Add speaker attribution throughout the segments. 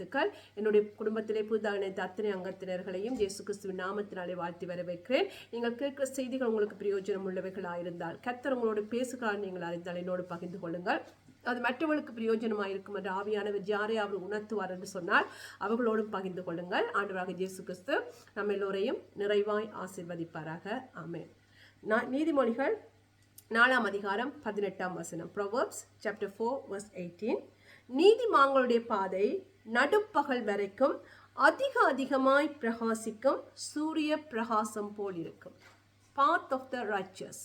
Speaker 1: வாழ்த்துக்கள். என்னுடைய குடும்பத்திலே புதிதாக இணைந்த அத்தனை அங்கத்தினர்களையும் இயேசு கிறிஸ்துவின் நாமத்தினாலே வாழ்த்தி வரவேற்கிறேன் நீங்கள் கேட்கிற செய்திகள் உங்களுக்கு பிரயோஜனம் உள்ளவைகளாக இருந்தால் கத்தர் உங்களோடு பேசுகிறார் நீங்கள் அறிந்தால் என்னோடு பகிர்ந்து கொள்ளுங்கள். அது மற்றவர்களுக்கு பிரயோஜனமாக இருக்கும் என்று ஆவியானவர் யாரை அவர் உணர்த்துவார் என்று சொன்னால் அவர்களோடும் பகிர்ந்து கொள்ளுங்கள். ஆண்டவராக இயேசு கிறிஸ்து நம்ம எல்லோரையும் நிறைவாய் ஆசிர்வதிப்பாராக. ஆமே நான் நீதிமொழிகள் நாலாம் அதிகாரம் பதினெட்டாம் வசனம். Proverbs chapter four verse eighteen நீதிமான்களுடைய பாதை நடுப்பகல் வரைக்கும் அதிக அதிகமாய் பிரகாசிக்கும் சூரிய பிரகாசம் போல் இருக்கும். பாத் ஆஃப் த ரைச்சஸ்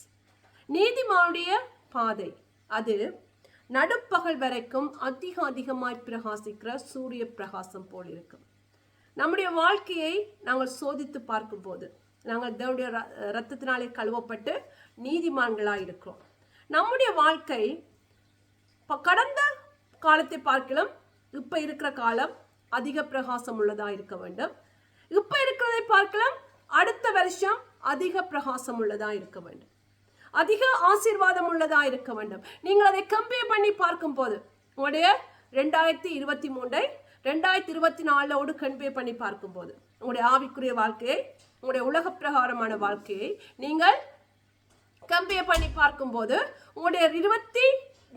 Speaker 1: நீதிமானுடைய பாதை அது நடுப்பகல் வரைக்கும் அதிக அதிகமாய் பிரகாசிக்கிற சூரிய பிரகாசம் போல் இருக்கும். நம்முடைய வாழ்க்கையை நாங்கள் சோதித்து பார்க்கும்போது நாங்கள் தேவடைய ர- ரத்தத்தினாலே கழுவப்பட்டு நீதிமான்களாக இருக்கிறோம் நம்முடைய வாழ்க்கை கடந்த காலத்தை பார்க்கலாம். இப்போ இருக்கிற காலம் அதிக பிரகாசம் உள்ளதா இருக்க வேண்டும். இப்போ இருக்கிறதை பார்க்கலாம். அடுத்த வருஷம் அதிக பிரகாசம் உள்ளதா இருக்க வேண்டும். அதிக ஆசீர்வாதம் உள்ளதா இருக்க வேண்டும். நீங்கள் அதை கம்பேர் பண்ணி பார்க்கும்போது உங்களுடைய ரெண்டாயிரத்தி இருபத்தி மூன்றை ரெண்டாயிரத்தி இருபத்தி நாலோடு கம்பேர் பண்ணி பார்க்கும்போது உங்களுடைய ஆவிக்குரிய வாழ்க்கையை உங்களுடைய உலக பிரகாரமான வாழ்க்கையை நீங்கள் கம்பேர் பண்ணி பார்க்கும்போது உங்களுடைய இருபத்தி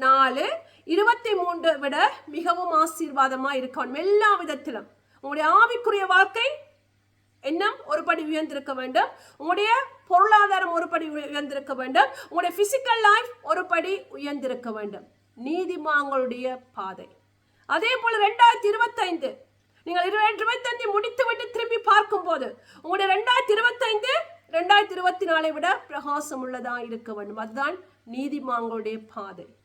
Speaker 1: நாலு இருபத்தி மூன்று விட மிகவும் ஆசீர்வாதமா இருக்கணும் எல்லா விதத்திலும். உங்களுடைய ஆவிக்குரிய வாழ்க்கை எண்ணம் ஒரு படி உயர்ந்திருக்க வேண்டும். உங்களுடைய பொருளாதாரம் ஒரு படி உயர்ந்திருக்க வேண்டும். உங்களுடைய பிசிக்கல் லைஃப் ஒரு படி உயர்ந்திருக்க வேண்டும். நீதிமாங்களுடைய பாதை. அதே போல ரெண்டாயிரத்தி இருபத்தைந்து நீங்கள் இரு- இருபத்தைந்து முடித்து விட்டு திரும்பி பார்க்கும்போது உங்களுடைய ரெண்டாயிரத்தி இருபத்தைந்து ரெண்டாயிரத்தி இருபத்தி நாலை விட பிரகாசம் உள்ளதாக இருக்க வேண்டும். அதுதான் நீதிமாங்களுடைய பாதை.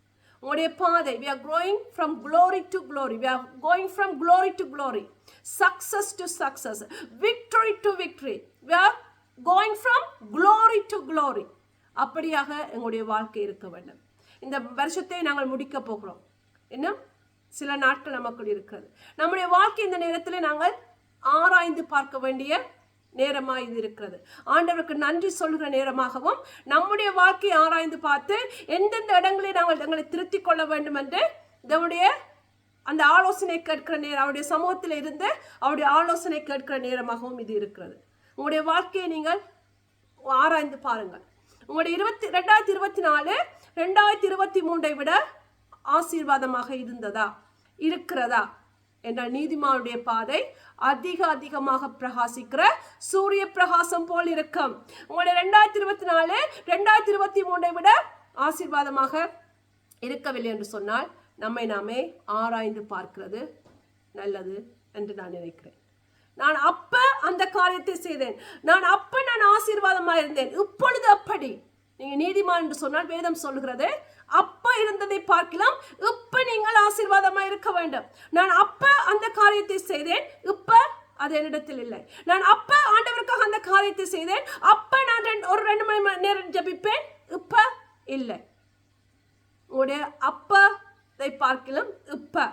Speaker 1: உங்களுடைய பாதை we are growing from glory to glory we are going from glory to glory success to success victory to victory we are going from glory to glory அப்படியாக எங்களுடைய வாழ்க்கை இருக்க வேண்டும் இந்த வருஷத்தை நாங்கள் முடிக்க போகிறோம் இன்னும் சில நாட்கள் நமக்குள் இருக்கிறது நம்முடைய வாழ்க்கை இந்த நேரத்தில் நாங்கள் ஆராய்ந்து பார்க்க வேண்டிய நேரமாக இது இருக்கிறது. ஆண்டவருக்கு நன்றி சொல்கிற நேரமாகவும் நம்முடைய வாழ்க்கையை ஆராய்ந்து பார்த்து எந்தெந்த இடங்களில் நாங்கள் எங்களை திருத்தி கொள்ள வேண்டும் என்று நம்முடைய அந்த ஆலோசனை கேட்கிற நேரம் அவருடைய சமூகத்தில் இருந்து அவருடைய ஆலோசனை கேட்கிற நேரமாகவும் இது இருக்கிறது. உங்களுடைய வாழ்க்கையை நீங்கள் ஆராய்ந்து பாருங்கள். உங்களுடைய இருபத்தி ரெண்டாயிரத்தி இருபத்தி நாலு ரெண்டாயிரத்தி இருபத்தி மூன்றை விட ஆசீர்வாதமாக இருந்ததா? இருக்கிறதா? என்றால் நீதிமானுடைய பாதை அதிக அதிகமாக பிரகாசிக்கிற சூரிய பிரகாசம் போல் இருக்கும். உங்களுடைய ரெண்டாயிரத்தி இருபத்தி நாலு ரெண்டாயிரத்தி இருபத்தி மூன்றை விட ஆசீர்வாதமாக இருக்கவில்லை என்று சொன்னால் நம்மை நாமே ஆராய்ந்து பார்க்கிறது நல்லது என்று நான் நினைக்கிறேன். நான் அப்ப அந்த காரியத்தை செய்தேன். நான் அப்ப நான் ஆசீர்வாதமாக இருந்தேன் இப்பொழுது அப்படி. நீங்க நீதிமான் என்று சொன்னால் வேதம் சொல்கிறது அப்ப இருந்ததை பார்க்கலாம். இப்ப நீங்கள் ஆசீர்வாதமா இருக்க வேண்டும். நான் அப்ப அந்த காரியத்தை செய்தேன். இப்ப அது என்னிடத்தில் இல்லை. நான் அப்ப ஆண்டவருக்காக அந்த காரியத்தை செய்தேன். அப்ப நான் ரெண்டு- ஒரு ரெண்டு மணி மணி நேரம் ஜெபிப்பேன். இப்ப இல்லை. உங்களுடைய அப்பதை பார்க்கலாம். இப்ப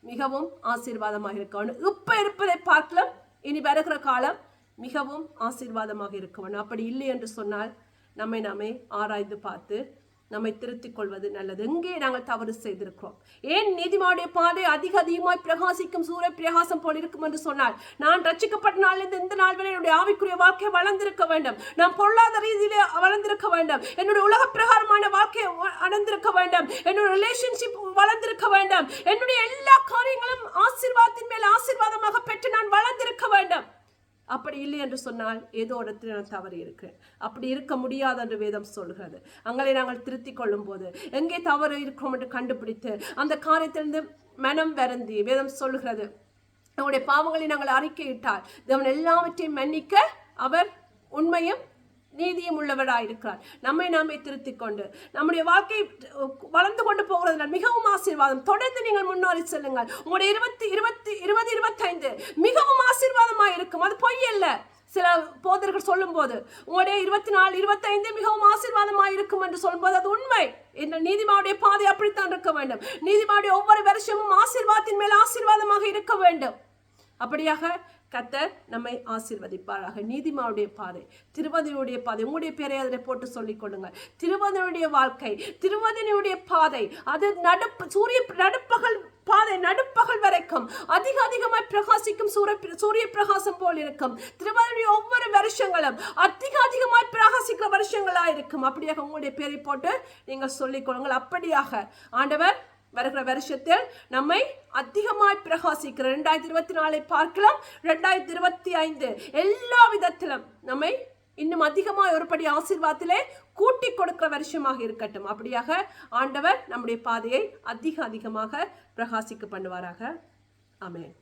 Speaker 1: மிகவும் ஆசீர்வாதமாக இருக்கணும். இப்ப இருப்பதை பார்க்கலாம். இனி வருகிற காலம் மிகவும் ஆசீர்வாதமாக இருக்கணும். அப்படி இல்லை என்று சொன்னால் நம்மை நாமே ஆராய்ந்து பார்த்து நம்மை திருத்திக் கொள்வது நல்லது. எங்கே நாங்கள் தவறு செய்திருக்கிறோம். ஏன் நீதிமானுடைய பாதை அதிக அதிகமாய் பிரகாசிக்கும் சூரிய பிரகாசம் போல் இருக்கும் என்று சொன்னால் நான் ரட்சிக்கப்பட்ட நாளிலிருந்து இந்த நாள் வரை என்னுடைய ஆவிக்குரிய வாழ்க்கை வளர்ந்திருக்க வேண்டும். நான் பொருளாதார ரீதியிலே வளர்ந்திருக்க வேண்டும். என்னுடைய உலக பிரகாரமான வாழ்க்கையை அடைந்திருக்க வேண்டும். என்னுடைய ரிலேஷன்ஷிப் வளர்ந்திருக்க வேண்டும். என்னுடைய எல்லா காரியங்களும் ஆசீர்வாதத்தின் மேல் ஆசீர்வாதமாக பெற்று நான் வளர்ந்திருக்க வேண்டும் அப்படி இல்லை என்று சொன்னால் ஏதோ இடத்தில் நான் தவறி இருக்கிறேன். அப்படி இருக்க முடியாது என்று வேதம் சொல்கிறது. அங்களை நாங்கள் திருத்திக் கொள்ளும் போது எங்கே தவறு இருக்கிறோம் என்று கண்டுபிடித்து அந்த காரியத்திலிருந்து மனம் வருந்தி. வேதம் சொல்கிறது நம்முடைய பாவங்களை நாங்கள் அறிக்கையிட்டால் தேவன் எல்லாவற்றையும் மன்னிக்க அவர் உண்மையும் நீதியும் உள்ளவராயிருக்கிறார் நம்மை நாமே திருத்திக் கொண்டு நம்முடைய வாழ்க்கை வளர்ந்து கொண்டு போகிறதுல மிகவும் ஆசீர்வாதம். தொடர்ந்து நீங்கள் முன்னேறி செல்லுங்கள். உங்களுடைய இருபத்தி இருபத்தி இருபது இருபத்தைந்து மிகவும் இருக்கும். அது பொய் அல்ல. சில போதர்கள் சொல்லும்போது உங்களுடைய இருபத்தி நாலு இருபத்தைந்து மிகவும் ஆசீர்வாதமாக இருக்கும் என்று சொல்லும்போது அது உண்மை. இந்த நீதிமாவுடைய பாதை அப்படித்தான் இருக்க வேண்டும். நீதிமாவுடைய ஒவ்வொரு வருஷமும் ஆசீர்வாதத்தின் மேல் ஆசீர்வாதமாக இருக்க வேண்டும். அப்படியாக கத்தர் நம்மை ஆசீர்வதிப்பாராக. நீதிமாவுடைய பாதை திருவதியுடைய பாதை. உங்களுடைய பேரை அதில் போட்டு சொல்லிக் கொள்ளுங்கள். திருவதனுடைய வாழ்க்கை திருவதியுடைய பாதை. அது நடப்பு சூரிய நடுப்பகல் பாதை நடுப்பகல் வரைக்கும் அதிக அதிகமாய் பிரகாசிக்கும் சூரிய சூரிய பிரகாசம் போல் இருக்கும். திருமதியுடைய ஒவ்வொரு வருஷங்களும் அதிக அதிகமாய் பிரகாசிக்கிற வருஷங்களா இருக்கும். அப்படியாக உங்களுடைய பேரை போட்டு நீங்கள் சொல்லிக் கொள்ளுங்கள். அப்படியாக ஆண்டவர் வருகிற வருஷத்தில் நம்மை அதிகமாய் பிரகாசிக்கிற ரெண்டாயிரத்தி இருபத்தி நாலை பார்க்கலாம். ரெண்டாயிரத்தி இருபத்தி ஐந்து எல்லா விதத்திலும் நம்மை இன்னும் அதிகமாக ஒருபடி ஆசீர்வாதத்திலே கூட்டி கொடுக்கிற வருஷமாக இருக்கட்டும். அப்படியாக ஆண்டவர் நம்முடைய பாதையை அதிக அதிகமாக பிரகாசிக்க பண்ணுவாராக. அமேன்